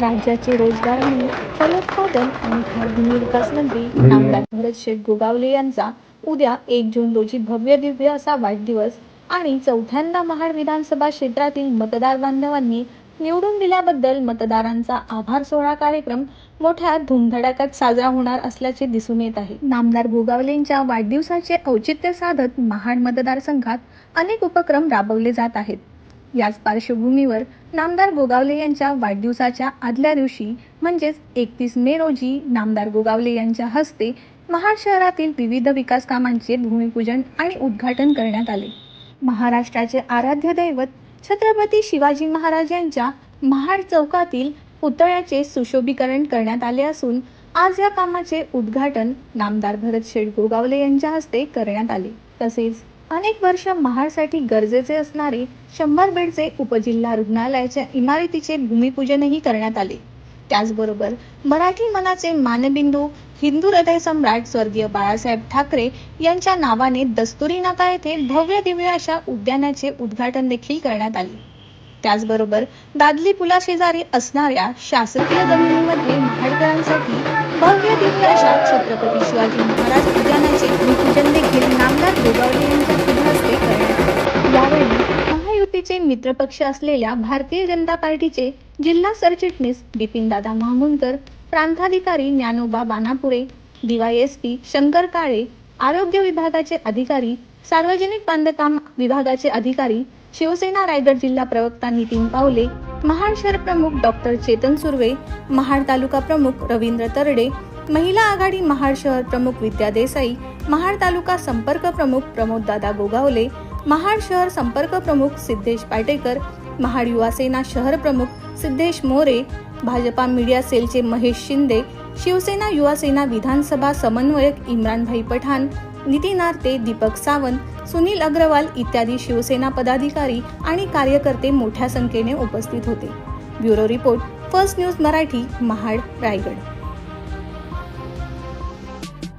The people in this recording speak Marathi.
राज्याचे रोजगार हमी फलोत्पादन आणि खाद्य विकास मंत्री नामदार भरत शेठ गोगावले यांचा उद्या एक जून रोजी भव्य दिव्य असा वाढदिवस आणि चौथ्यांदा महाड विधानसभा क्षेत्रातील मतदार बांधवांनी निवडून दिल्याबद्दल मतदारांचा आभार सोहळा कार्यक्रम मोठ्या धुमधडाक्यात साजरा होणार असल्याचे दिसून येत आहे. नामदार गोगावलेंच्या वाढदिवसाचे औचित्य साधत महाड मतदारसंघात अनेक उपक्रम राबवले जात आहेत. याच पार्श्वभूमीवर नामदार गोगावले यांच्या वाढदिवसाच्या आदल्या दिवशी म्हणजेच एकतीस मे रोजी नामदार गोगावले यांच्या हस्ते महाड शहरातील विविध विकास कामांचे भूमिपूजन आणि उद्घाटन करण्यात आले. महाराष्ट्राचे आराध्य दैवत छत्रपती शिवाजी महाराज यांच्या महाड चौकातील पुतळ्याचे सुशोभीकरण करण्यात आले असून आज या कामाचे उद्घाटन नामदार भरत शेठ गोगावले यांच्या हस्ते करण्यात आले. तसेच अनेक वर्ष महाडसाठी गरजेचे असणारे शंभर बेडचे उपजिल्हा रुग्णालयाच्या इमारतीचे भूमिपूजनही करण्यात आले. त्याचबरोबर मराठी मनाचे मानबिंदू हिंदू हृदय सम्राट स्वर्गीय बाळासाहेब ठाकरे यांच्या नावाने दस्तुरी नाका येथे भव्य दिव्य अशा उद्यानाचे उद्घाटन देखील करण्यात आले. त्याचबरोबर दादली पुलाशेजारी असणाऱ्या शासकीय जमिनीमध्ये महाडकरांसाठी भव्य दिव्य अशा छत्रपती शिवाजी महाराज उद्यानाचे भूमिपूजन देखील मित्रपक्ष असलेल्या भारतीय जनता पार्टीचे जिल्हा सरचिटणीस बिपिनदादा महामुंकर प्रांताधिकारी ज्ञानोबा बानापुरे डीवायएसपी शंकर काळे आरोग्य विभागाचे अधिकारी सार्वजनिक बांधकाम विभागाचे अधिकारी शिवसेना रायगड जिल्हा प्रवक्ता नितीन पावले महाड शहर प्रमुख डॉक्टर चेतन सुर्वे महाड तालुका प्रमुख रवींद्र तरडे महिला आघाडी महाड शहर प्रमुख विद्या देसाई महाड तालुका संपर्क प्रमुख प्रमोददादा गोगावले महाड शहर संपर्क प्रमुख सिद्धेश पाटेकर महाड युवा सेना शहर प्रमुख सिद्धेश मोरे भाजपा मीडिया सेलचे महेश शिंदे शिवसेना युवा सेना विधानसभा समन्वयक इम्रानभाई पठाण नितीन आरते दीपक सावंत सुनील अग्रवाल इत्यादी शिवसेना पदाधिकारी आणि कार्यकर्ते मोठ्या संख्येने उपस्थित होते. Bureau report first news Marathi Mahad Raigad.